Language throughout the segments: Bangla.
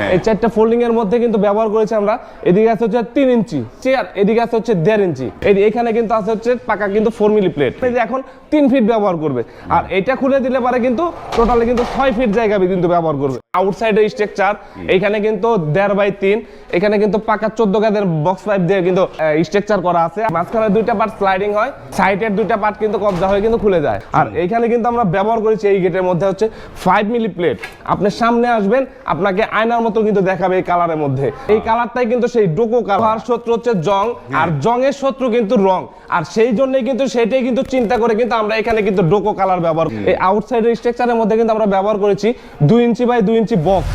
হ্যাঁ। এই চারটা ফোল্ডিং এর মধ্যে কিন্তু ব্যবহার করেছি আমরা। এদিকে আছে হচ্ছে তিন ইঞ্চি। চেয়ার এদিকে আছে হচ্ছে দেড় ইঞ্চি। এখানে কিন্তু আছে হচ্ছে পাকা কিন্তু ফোর মিলি প্লেট এখন তিন ফিট ব্যবহার করবে। আর এটা খুলে দিলে পারে কিন্তু টোটালি কিন্তু ছয় ফিট জায়গা কিন্তু ব্যবহার করবে। আউটসাইডে স্ট্রাকচার এখানে কিন্তু দেড় বাই তিন। এখানে কিন্তু পাকা চোদ্দ গাদের বক্স পাইপ দিয়ে কিন্তু স্ট্রাকচার করা আছে। মাঝখানে দুইটা পার্ট স্লাইডিং হয় সাইডের দুইটা পার্ট কিন্তু কবজা হয়ে কিন্তু খুলে যায়। আর এইখানে কিন্তু আমরা ব্যবহার করেছি এই গেটের মধ্যে হচ্ছে ফাইভ মিলি প্লেট আপনি সামনে আসবেন আপনাকে আয়নার মতো কিন্তু দেখাবে এই কালারের মধ্যে। এই কালারটাই কিন্তু সেই ডোকো কালার শত্রু হচ্ছে জং আর জংয়ের শত্রু কিন্তু রং। আর সেই জন্যই কিন্তু সেটাই কিন্তু চিন্তা করে কিন্তু আমরা এখানে কিন্তু ডোকো কালার ব্যবহার এই আউটসাইডের স্ট্রাকচারের মধ্যে কিন্তু আমরা ব্যবহার করেছি দুই ইঞ্চি বাই দুই ইঞ্চি বক্স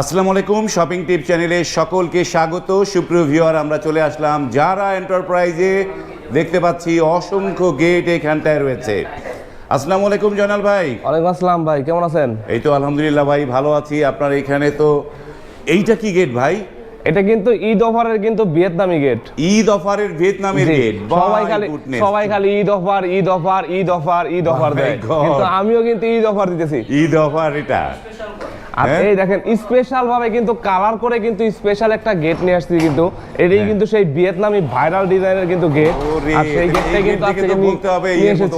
আসসালামু আলাইকুম শপিং টিপ চ্যানেলে সকলকে স্বাগত। সুপ্রিয় ভিউয়ার আমরা চলে আসলাম যারা এন্টারপ্রাইজে দেখতে পাচ্ছি অসংখ্য গেট এখানটায় রয়েছে। আসসালামু আলাইকুম জয়নাল ভাই। ওয়ালাইকুম আসসালাম ভাই কেমন আছেন? এই তো আলহামদুলিল্লাহ ভাই ভালো আছি। আপনার এখানে তো এইটা কি গেট ভাই? এটা কিন্তু ঈদ অফারের কিন্তু ভিয়েতনামি গেট ঈদ অফারের ভিয়েতনামের গেট সবাই খালি সবাই খালি Eid offer Eid offer Eid offer Eid offer দেয়। কিন্তু আমিও কিন্তু ঈদ অফার দিতেছি। ঈদ অফার এটা। আর হ্যাঁ? এই দেখেন স্পেশাল ভাবে কিন্তু কালার করে কিন্তু স্পেশাল একটা গেট নিয়ে আসছি কিন্তু। এটাই হ্যাঁ। কিন্তু সেই ভিয়েতনামি ভাইরাল ডিজাইনের কিন্তু গেট আর সেই gate কিন্তু আজকে বলতে হবে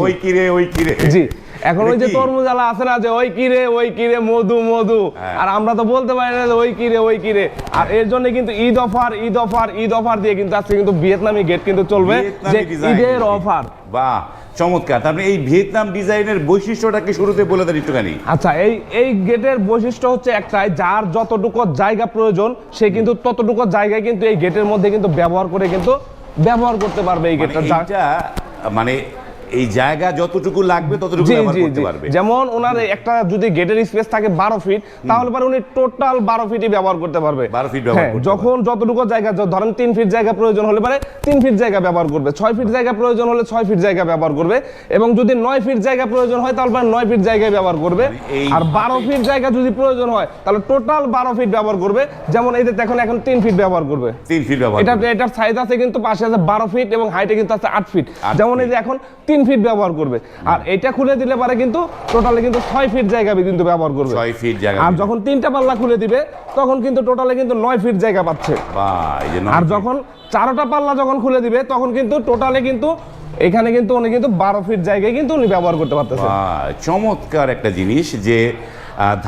ওই কিরে ওই কিরে জি এখন ওই যে তরমুজ আলা আছে না যে ওই কিরে ওই কিরে মধু মধু। হ্যাঁ। আর আমরা তো বলতে পারি না ওই কিরে ওই কিরে আর এর জন্য কিন্তু Eid offer Eid offer Eid offer দিয়ে কিন্তু আজকে কিন্তু ভিয়েতনামি গেট কিন্তু চলবে। যে ঈদের অফার বাহ। চমৎকার। তারপরে এই ভিয়েতনাম ডিজাইনের বৈশিষ্ট্যটাকে শুরুতে বলে দেন একটুখানি? আচ্ছা এই এই গেটের বৈশিষ্ট্য হচ্ছে একটাই যার যতটুকু জায়গা প্রয়োজন সে কিন্তু ততটুকু জায়গায় কিন্তু এই গেটের মধ্যে কিন্তু ব্যবহার করে কিন্তু ব্যবহার করতে পারবে এই মানে গেটটা মানে এই জায়গা যতটুকু লাগবে ততটুকু ব্যবহার করতে পারবে। যেমন ওনার একটা যদি গেটের স্পেস থাকে বারো ফিট তাহলে পরে উনি টোটাল বারো ফিটই ব্যবহার করতে পারবে। 12 feet ব্যবহার হ্যাঁ, করতে যখন যতটুকু জায়গা ধরেন তিন ফিট জায়গা প্রয়োজন হলে পারে তিন ফিট জায়গা ব্যবহার করবে। ছয় ফিট জায়গা প্রয়োজন হলে ছয় ফিট জায়গা ব্যবহার করবে। এবং যদি নয় ফিট জায়গা প্রয়োজন হয় তাহলে পরে নয় ফিট জায়গায় ব্যবহার করবে। মানে আর বারো ফিট জায়গা যদি প্রয়োজন হয় তাহলে টোটাল বারো ফিট ব্যবহার করবে। যেমন এই যে দেখুন এখন তিন ফিট ব্যবহার করবে। তিন ফিট ব্যবহার এটা। এটার সাইজ আছে কিন্তু পাশে আছে বারো ফিট এবং হাইটে কিন্তু আছে আট ফিট যেমন এই যে এখন তিন ফিট ব্যবহার করবে। আর এটা খুলে দিলে পারে কিন্তু টোটালি কিন্তু ছয় ফিট জায়গা কিন্তু ব্যবহার করবে। ছয় ফিট জায়গা আর যখন তিনটা পাল্লা খুলে দিবে তখন কিন্তু টোটালি কিন্তু নয় ফিট জায়গা পাচ্ছে। আর যখন চারোটা পাল্লা যখন খুলে দিবে তখন কিন্তু টোটালি কিন্তু এখানে কিন্তু উনি কিন্তু বারো ফিট জায়গায় কিন্তু উনি ব্যবহার করতে পারতেছে বাহ, চমৎকার একটা জিনিস যে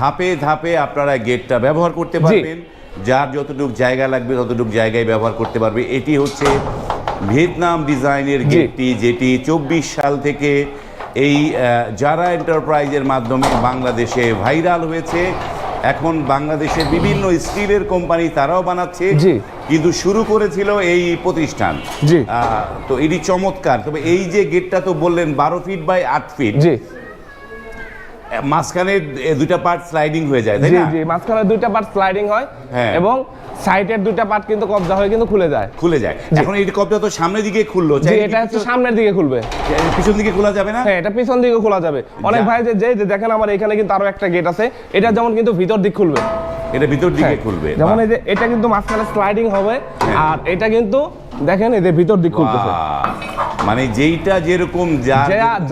ধাপে ধাপে আপনারা গেটটা ব্যবহার করতে পারবেন। যার যতটুকু জায়গা লাগবে ততটুকু জায়গায় ব্যবহার করতে পারবে। এটি হচ্ছে ভিয়েতনাম ডিজাইনের গেটটি যেটি চব্বিশ সাল থেকে এই যারা এন্টারপ্রাইজের মাধ্যমে বাংলাদেশে ভাইরাল হয়েছে। এখন বাংলাদেশের বিভিন্ন স্টিলের কোম্পানি তারাও বানাচ্ছে। কিন্তু শুরু করেছিল এই প্রতিষ্ঠান। তো এটি চমৎকার। তবে এই যে গেটটা তো বললেন বারো ফিট বাই আট ফিট মাঝখানে দুইটা পার্ট স্লাইডিং হয়ে যায় তাই না? জি মাঝখানে দুইটা পার্ট স্লাইডিং হয় হ্যাঁ। এবং সাইডের দুইটা পার্ট কিন্তু কবজা হয়ে কিন্তু খুলে যায়। খুলে যায়। এখন এই কবজা তো সামনের দিকে খুললো জি এটা হচ্ছে সামনের দিকে খুলবে। পিছন দিকে খোলা যাবে না? হ্যাঁ এটা পিছন দিকে খোলা যাবে। অনেক ভাই যে যে যে দেখেন আমার এখানে কিন্তু আরও একটা গেট আছে। এটা যেমন কিন্তু ভিতর দিক খুলবে। এটা ভিতর দিকে হ্যাঁ, খুলবে যেমন এই যে এটা কিন্তু মাঝখানে স্লাইডিং হবে। হ্যাঁ। আর এটা কিন্তু দেখেন এদের ভিতর দিক খুলতেছে। মানে যেইটা যেরকম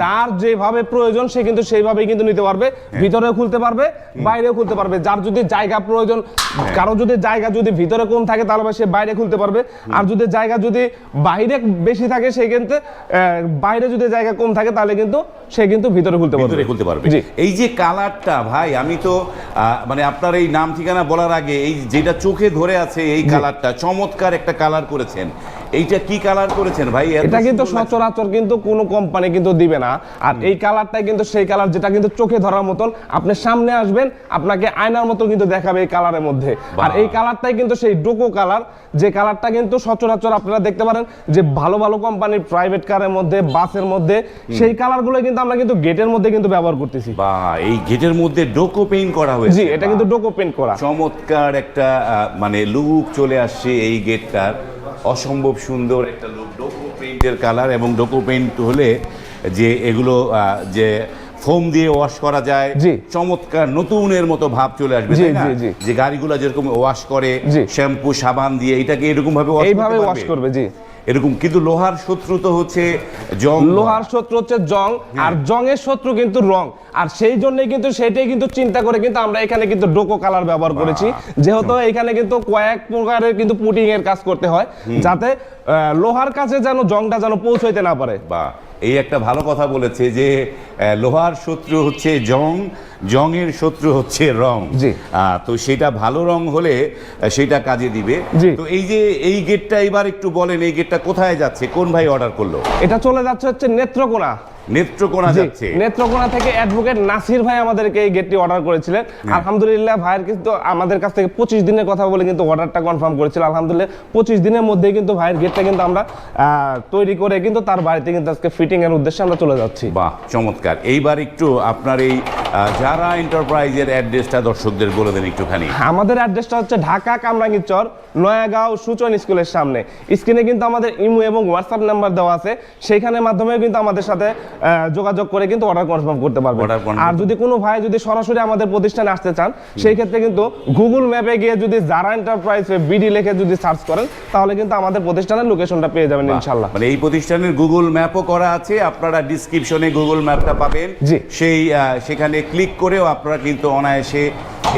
যার যেভাবে প্রয়োজন সে কিন্তু সেইভাবেই কিন্তু নিতে পারবে। হ্যাঁ। ভিতরেও খুলতে পারবে বাইরেও খুলতে পারবে। যার যদি জায়গা প্রয়োজন হ্যাঁ। কারও যদি জায়গা যদি ভিতরে কম থাকে তাহলে সে বাইরে খুলতে পারবে। আর যদি জায়গা যদি বাইরে বেশি থাকে সে কিন্তু বাইরে যদি জায়গা কম থাকে তাহলে কিন্তু সে কিন্তু ভিতরে খুলতে পারবে। খুলতে পারবে। এই যে কালারটা ভাই আমি তো আহ, মানে আপনার এই নাম ঠিকানা বলার আগে এই যেটা চোখে ধরে আছে এই কালারটা চমৎকার একটা কালার করেছেন। এইটা কি কালার করেছেন ভাই? এটা কিন্তু সচরাচর কিন্তু কোনো কোম্পানি কিন্তু দিবে না। আর এই কালারটাই কিন্তু সেই কালার যেটা কিন্তু চোখে ধরার মতন আপনি সামনে আসবেন আপনাকে আয়নার মতো কিন্তু দেখাবে এই কালারের মধ্যে। আর এই কালারটাই কিন্তু সেই ডোকো কালার যে কালারটা কিন্তু সচরাচর আপনারা দেখতে পারেন যে ভালো ভালো কোম্পানির প্রাইভেট কারের মধ্যে বাসের মধ্যে সেই কালারগুলো কিন্তু আমরা কিন্তু গেটের মধ্যে কিন্তু ব্যবহার করতেছি। বা এই গেটের মধ্যে ডোকো পেইন্ট করা হয়েছে। জি এটা কিন্তু ডোকো পেন্ট করা। চমৎকার একটা মানে লুক চলে আসছে এই গেটটার অসম্ভব সুন্দর একটা লোক ডোকো পেইন্টের কালার এবং ডোকো পেইন্ট হলে যে এগুলো আহ, যে ফোম দিয়ে ওয়াশ করা যায়। চমৎকার নতুনের মতো ভাব চলে আসবে। যে গাড়িগুলো যেরকম ওয়াশ করে। শ্যাম্পু সাবান দিয়ে এটাকে এরকম ভাবে এইভাবে ওয়াশ করবে জি এরকম কিন্তু লোহার শত্রু তো হচ্ছে জং। লোহার শত্রু হচ্ছে জং আর জংয়ের শত্রু কিন্তু রং। আর সেই জন্য কিন্তু সেটাই কিন্তু চিন্তা করে কিন্তু আমরা এখানে কিন্তু ডোকো কালার ব্যবহার করেছি। যেহেতু এখানে কিন্তু কয়েক প্রকারের কিন্তু পুটিং এর কাজ করতে হয় যাতে আহ, লোহার কাছে যেন জংটা যেন পৌঁছাইতে না পারে। বা এই একটা ভালো কথা বলেছে যে লোহার শত্রু হচ্ছে জং জংয়ের শত্রু হচ্ছে রং। তো সেটা ভালো রং হলে সেটা কাজে দিবে। তো এই যে এই গেটটা এবার একটু বলেন এই গেটটা কোথায় যাচ্ছে? কোন ভাই অর্ডার করল? এটা চলে যাচ্ছে হচ্ছে নেত্রকোনা। নেত্রকোনা যাচ্ছে। নেত্রকোনা থেকে অ্যাডভোকেট নাসির ভাই আমাদেরকে এই গেটটি অর্ডার করেছিলেন। আলহামদুলিল্লাহ ভাইয়ের কিন্তু আমাদের কাছ থেকে পঁচিশ দিনের কথা বলে কিন্তু অর্ডারটা কনফার্ম করেছিল। আলহামদুলিল্লাহ পঁচিশ দিনের মধ্যেই কিন্তু ভাইয়ের গেটটা কিন্তু আমরা আহ, তৈরি করে কিন্তু তার বাড়িতে কিন্তু আজকে ফিটিং এর উদ্দেশ্যে আমরা চলে যাচ্ছি। বাহ চমৎকার। এইবার একটু আপনার এই যারা এন্টারপ্রাইজের অ্যাড্রেসটা দর্শকদের বলে দেন একটুখানি। আমাদের অ্যাড্রেসটা হচ্ছে ঢাকা কামরাঙ্গীর চর নয়াগাঁও সূচন স্কুলের সামনে। স্ক্রিনে কিন্তু আমাদের ইমো এবং হোয়াটসঅ্যাপ নাম্বার দেওয়া আছে। সেইখানের মাধ্যমে কিন্তু আমাদের সাথে যোগাযোগ করে কিন্তু অর্ডার কনফার্ম করতে Order আর যদি কোনো ভাই যদি সরাসরি আমাদের প্রতিষ্ঠানে আসতে চান সেই ক্ষেত্রে কিন্তু গুগল ম্যাপে গিয়ে যদি যারা এন্টারপ্রাইজ বিডি লিখে যদি সার্চ করেন তাহলে কিন্তু আমাদের প্রতিষ্ঠানের লোকেশনটা পেয়ে যাবেন ইনশাল্লাহ মানে এই প্রতিষ্ঠানের গুগল ম্যাপও করা আছে আপনারা ডিসক্রিপশনে গুগল ম্যাপটা পাবেন। সেই সেখানে ক্লিক করেও আপনারা কিন্তু অনায়াসে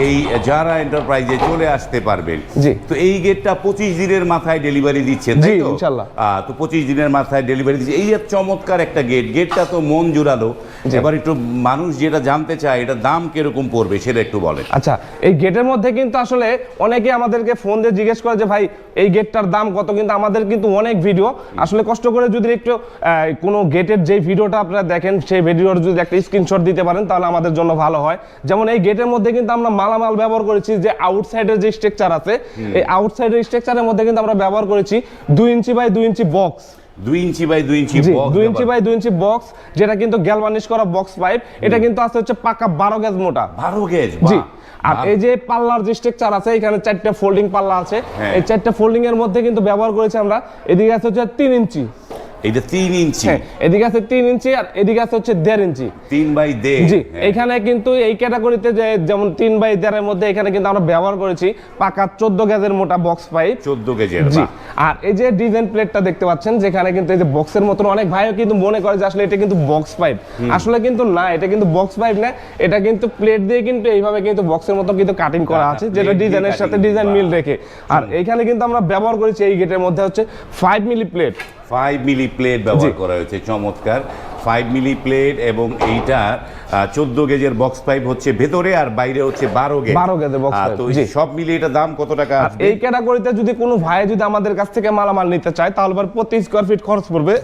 এই যারা এন্টারপ্রাইজে চলে আসতে পারবেন। জি। তো এই গেটটা পঁচিশ দিনের মাথায় ডেলিভারি দিচ্ছেন জি, তো? ইনশাল্লাহ। তো পঁচিশ দিনের মাথায় ডেলিভারি দিচ্ছে। এই চমৎকার একটা গেট গেটটা তো মন জুড়ালো। এবার একটু মানুষ যেটা জানতে চায় এটা দাম কীরকম পড়বে সেটা একটু বলেন। আচ্ছা এই গেটের মধ্যে কিন্তু আসলে অনেকে আমাদেরকে ফোন দিয়ে জিজ্ঞেস করে যে ভাই এই গেটটার দাম কত? কিন্তু আমাদের কিন্তু অনেক ভিডিও আসলে কষ্ট করে যদি একটু কোনো গেটের যে ভিডিওটা আপনারা দেখেন সেই ভিডিওর যদি একটা স্ক্রিনশট দিতে পারেন তাহলে আমাদের জন্য ভালো হয়। যেমন এই গেটের মধ্যে কিন্তু আমরা মালামাল ব্যবহার করেছি যে আউটসাইডের যে স্ট্রাকচার আছে এই আউটসাইডের স্ট্রাকচারের মধ্যে কিন্তু আমরা ব্যবহার করেছি দুই ইঞ্চি বাই দুই ইঞ্চি বক্স দুই ইঞ্চি বাই দুই ইঞ্চি দুই ইঞ্চি বাই দুই ইঞ্চি বক্স যেটা কিন্তু গ্যালভানিশ করা বক্স পাইপ এটা কিন্তু আছে হচ্ছে পাকা বারো গেজ মোটা। বারো গেজ জি আর এই যে পাল্লার যে স্ট্রাকচার আছে এখানে চারটে ফোল্ডিং পাল্লা আছে। হ্যাঁ। এই চারটে ফোল্ডিং এর মধ্যে কিন্তু ব্যবহার করেছি আমরা এদিকে আছে হচ্ছে তিন ইঞ্চি। এটা তিন ইঞ্চি। হ্যাঁ এদিকে আছে ইঞ্চি আর এদিকে আছে হচ্ছে ইঞ্চি। বাই জি হ্যাঁ। এখানে কিন্তু এই ক্যাটাগরিতে যে যেমন বাই মধ্যে এখানে কিন্তু আমরা ব্যবহার করেছি পাকা চোদ্দ গেজের মোটা বক্স পাইপ চোদ্দ কেজির জি আর এই যে ডিজাইন প্লেটটা দেখতে পাচ্ছেন যেখানে কিন্তু এই যে বক্সের মতন অনেক ভাইও কিন্তু মনে করে যে আসলে এটা কিন্তু বক্স পাইপ আসলে কিন্তু না এটা কিন্তু বক্স পাইপ না এটা কিন্তু প্লেট দিয়ে কিন্তু এইভাবে কিন্তু বক্সের মতো কিন্তু কাটিং করা আছে যেটা ডিজাইনের সাথে ডিজাইন মিল রেখে। আর এখানে কিন্তু আমরা ব্যবহার করেছি এই গেটের মধ্যে হচ্ছে five milli plate five milli plate ব্যবহার করা হয়েছে চমৎকার। ফাইভ মিলি প্লেট এবং এইটা চোদ্দ গেজের বক্স পাইপ হচ্ছে ভেতরে আর বাইরে হচ্ছে বারো গেজ। 12 গেজের বক্স তো সব মিলিয়ে এটা দাম কত টাকা এই ক্যাটাগরিতে যদি কোনো ভাই যদি আমাদের কাছ থেকে মালামাল নিতে চায় তাহলে প্রতি স্কোয়ার ফিট খরচ পড়বে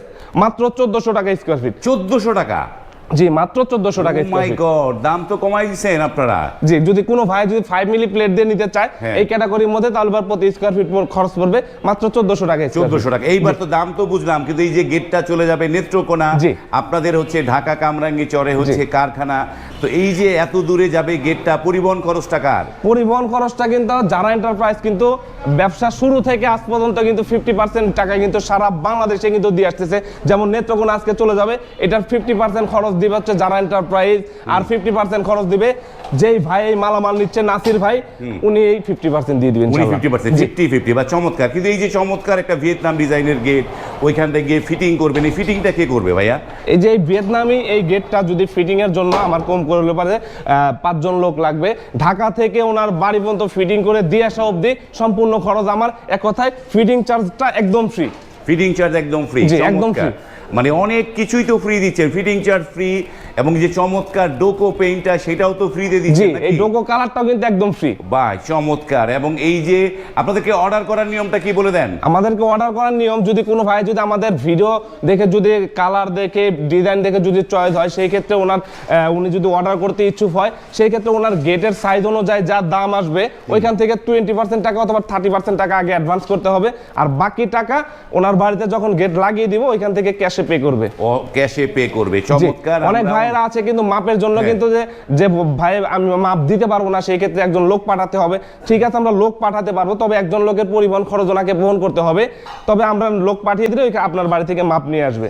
মাত্র চোদ্দশো টাকা স্কোয়ার ফিট চোদ্দশো টাকা? জি মাত্র চোদ্দশো টাকা মাই গড দাম তো কমাই দিচ্ছেন আপনারা। জি যদি কোনো ভাই যদি ফাইভ মিলি প্লেট দিয়ে নিতে চায় হ্যাঁ। এই ক্যাটাগরির মধ্যে তাহলে প্রতি স্কোয়ার ফিট খরচ পড়বে মাত্র চোদ্দশো টাকা। চোদ্দশো টাকা। এইবার তো দাম তো বুঝলাম কিন্তু এই যে গেটটা চলে যাবে নেত্রকোনা। আপনাদের হচ্ছে ঢাকা কামরাঙ্গি চরে হচ্ছে কারখানা। তো এই যে এত দূরে যাবে গেটটা পরিবহন খরচ টাকার পরিবহন খরচটা কিন্তু যারা এন্টারপ্রাইজ কিন্তু ব্যবসা শুরু থেকে আজ পর্যন্ত কিন্তু ফিফটি পার্সেন্ট টাকা কিন্তু সারা বাংলাদেশে কিন্তু দিয়ে আসতেছে। যেমন নেত্রকোনা আজকে চলে যাবে এটার ফিফটি পার্সেন্ট খরচ দিবে হচ্ছে যারা এন্টারপ্রাইজ আর ফিফটি পার্সেন্ট খরচ দিবে। যেই ভাই এই মালামাল নিচ্ছে নাসির ভাই উনি এই ফিফটি পার্সেন্ট দিয়ে দিবেন উনি ফিফটি পার্সেন্ট ফিফটি ফিফটি বা চমৎকার। কিন্তু এই যে চমৎকার একটা ভিয়েতনাম ডিজাইনের গেট ওইখানটা গিয়ে ফিটিং করবেন এই ফিটিংটা কে করবে ভাইয়া? এই যে ভিয়েতনামি এই গেটটা যদি ফিটিং এর জন্য আমার কম পারে পাঁচজন লোক লাগবে। ঢাকা থেকে ওনার বাড়ি পর্যন্ত ফিটিং করে দিয়ে আসা অবধি সম্পূর্ণ খরচ আমার। এক কথায় ফিটিং চার্জটা একদম ফ্রি ফিটিং চার্জ একদম ফ্রি একদম ফ্রি মানে অনেক কিছুই তো ফ্রি দিচ্ছেন। ফিডিং চার্জ ফ্রি এবং যে চমৎকার ডোকো পেইন্টটা সেটাও তো ফ্রিতে জি দিচ্ছেন এই ডোকো কালারটাও কিন্তু একদম ফ্রি বাহ চমৎকার। এবং এই যে আপনাদেরকে অর্ডার করার নিয়মটা কি বলে দেন? আমাদেরকে অর্ডার করার নিয়ম যদি কোনো ভাই যদি আমাদের ভিডিও দেখে যদি কালার দেখে ডিজাইন দেখে যদি চয়েস হয় সেই ক্ষেত্রে ওনার উনি যদি অর্ডার করতে ইচ্ছুক হয় সেই ক্ষেত্রে ওনার গেটের সাইজ অনুযায়ী যা দাম আসবে ওইখান থেকে টোয়েন্টি পার্সেন্ট টাকা অথবা থার্টি পার্সেন্ট টাকা আগে অ্যাডভান্স করতে হবে। আর বাকি টাকা ওনার বাড়িতে যখন গেট লাগিয়ে দিব ওইখান থেকে ক্যাশে পে করবে। ও ক্যাশে পে করবে। চমৎকার। অনেক আমরা- ভাইয়েরা আছে কিন্তু মাপের জন্য হ্যাঁ। কিন্তু যে যে ভাই আমি মাপ দিতে পারব না সেই ক্ষেত্রে একজন লোক পাঠাতে হবে। ঠিক আছে আমরা লোক পাঠাতে পারব তবে একজন লোকের পরিবহন খরচ ওনাকে বহন করতে হবে। তবে আমরা লোক পাঠিয়ে দিলে আপনার বাড়ি থেকে মাপ নিয়ে আসবে।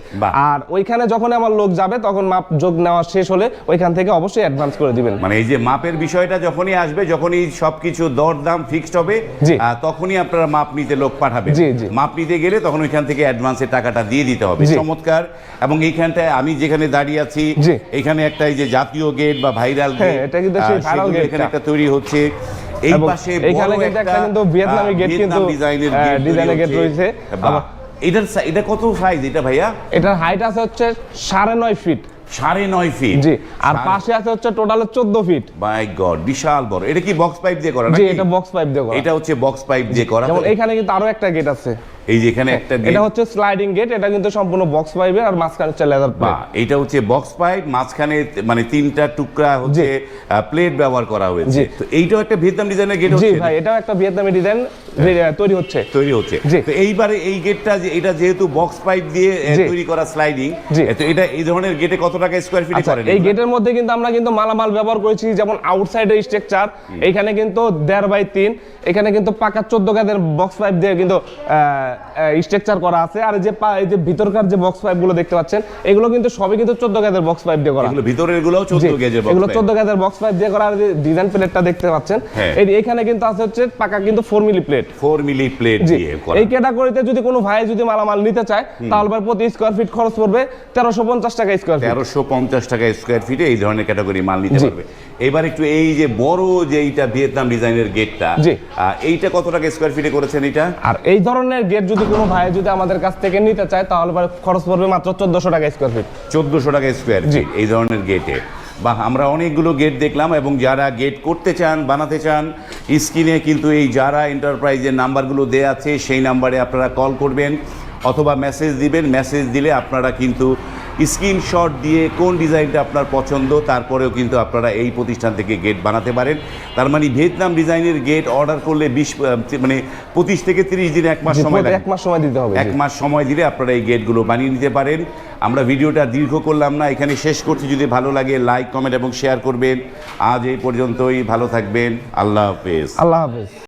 আর ওইখানে যখন আমার লোক যাবে তখন মাপ যোগ নেওয়া শেষ হলে ওইখান থেকে অবশ্যই অ্যাডভান্স করে দিবেন। মানে এই যে মাপের বিষয়টা যখনই আসবে যখনই সবকিছু দর দাম ফিক্সড হবে তখনই আপনারা মাপ নিতে লোক পাঠাবেন। মাপ নিতে গেলে তখন ওইখান থেকে অ্যাডভান্সের টাকাটা দিয়ে দিতে হবে। চমৎকার। এবং এইখানটায় আমি যেখানে দাঁড়িয়ে আছি। এখানে একটা এই যে জাতীয় গেট বা ভাইরাল হ্যাঁ, গেট এটা কিন্তু সেই সেগুলো gate এখানে একটা তৈরি হচ্ছে। এই পাশে এইখানে বড় কিন্তু একটা কিন্তু ভিয়েতনামি ভিয়েতনাম কিন্তু, ডিজাইনের গেট ডিজাইনের gate রয়েছে। এটার এটা কত সাইজ এটা ভাইয়া? এটার হাইট আছে হচ্ছে সাড়ে নয় ফিট সাড়ে নয় ফিট জি আর পাশে আছে হচ্ছে টোটাল চোদ্দ ফিট মাই গড বিশাল বড়। এটা কি বক্স পাইপ দিয়ে করা জি এটা বক্স পাইপ দিয়ে করা। এটা হচ্ছে বক্স পাইপ দিয়ে করা। এখানে কিন্তু আরও একটা গেট আছে। এই যে এখানে একটা এটা হচ্ছে স্লাইডিং গেট এটা কিন্তু সম্পূর্ণ বক্স আর মাঝখানে হচ্ছে লেদার এটা হচ্ছে বক্স পাইপ মাঝখানে মানে তিনটা টুকরা হচ্ছে প্লেট ব্যবহার করা হয়েছে। তো এইটাও একটা ভিয়েতনাম ডিজাইনের গেট হচ্ছে? ভাই এটাও একটা ভিয়েতনামি ডিজাইন তৈরি হচ্ছে। তৈরি হচ্ছে। তো এইবারে এই গেটটা যে এটা যেহেতু বক্স পাইপ দিয়ে তৈরি করা স্লাইডিং তো এটা এই ধরনের গেটে কত টাকা স্কোয়ার ফিট করেন এই গেটের মধ্যে কিন্তু আমরা কিন্তু মালামাল ব্যবহার করেছি যেমন আউটসাইডের স্ট্রাকচার এখানে কিন্তু দেড় বাই তিন এখানে কিন্তু পাকা চোদ্দ গাদের বক্স পাইপ দিয়ে কিন্তু স্ট্রাকচার করা আছে। আর যে এই যে ভিতরকার যে বক্স পাইপগুলো দেখতে পাচ্ছেন এগুলো কিন্তু সবই কিন্তু চোদ্দ গাদের বক্স পাইপ দিয়ে করা। এগুলো ভিতরের গুলোও জি, চোদ্দ গেজের এগুলো বক্স চোদ্দ গাদের বক্স পাইপ দিয়ে করা। আর যে ডিজাইন প্লেটটা দেখতে পাচ্ছেন হ্যাঁ। এই এখানে কিন্তু আছে হচ্ছে পাকা কিন্তু four milli plate four milli plate দিয়ে করা। এই ক্যাটাগরিতে যদি কোনো ভাই যদি মালামাল নিতে চায় তাহলে প্রতি স্কোয়ার ফিট খরচ পড়বে তেরোশো পঞ্চাশ টাকা স্কোয়ার ফিট তেরোশো পঞ্চাশ টাকা স্কোয়ার ফিটে এই ধরনের ক্যাটাগরি মাল নিতে। পারবে। এবার একটু এই যে বড় যে এইটা ভিয়েতনাম ডিজাইনের গেটটা। এইটা কত টাকা স্কোয়ার ফিটে করেছেন এটা? আর এই ধরনের গেট যদি কোনো ভাই যদি আমাদের কাছ থেকে নিতে চায় তাহলে পরে খরচ পড়বে মাত্র চোদ্দশো টাকা স্কোয়ার ফিট চোদ্দশো টাকা স্কোয়ার জি। এই ধরনের গেটে বা আমরা অনেকগুলো গেট দেখলাম এবং যারা গেট করতে চান বানাতে চান স্ক্রিনে কিন্তু এই যারা এন্টারপ্রাইজের নাম্বারগুলো দেওয়া আছে সেই নাম্বারে আপনারা কল করবেন অথবা মেসেজ দিবেন। মেসেজ দিলে আপনারা কিন্তু স্ক্রিনশট দিয়ে কোন ডিজাইনটা আপনার পছন্দ তারপরেও কিন্তু আপনারা এই প্রতিষ্ঠান থেকে গেট বানাতে পারেন। তার মানে ভিয়েতনাম ডিজাইনের গেট অর্ডার করলে বিশ মানে পঁচিশ থেকে তিরিশ দিন এক মাস সময় এক মাস সময় দিতে হবে এক মাস সময় দিলে আপনারা এই গেটগুলো বানিয়ে নিতে পারেন। আমরা ভিডিওটা দীর্ঘ করলাম না এখানে শেষ করছি। যদি ভালো লাগে লাইক কমেন্ট এবং শেয়ার করবেন। আজ এই পর্যন্তই ভালো থাকবেন। আল্লাহ হাফেজ। আল্লাহ হাফেজ।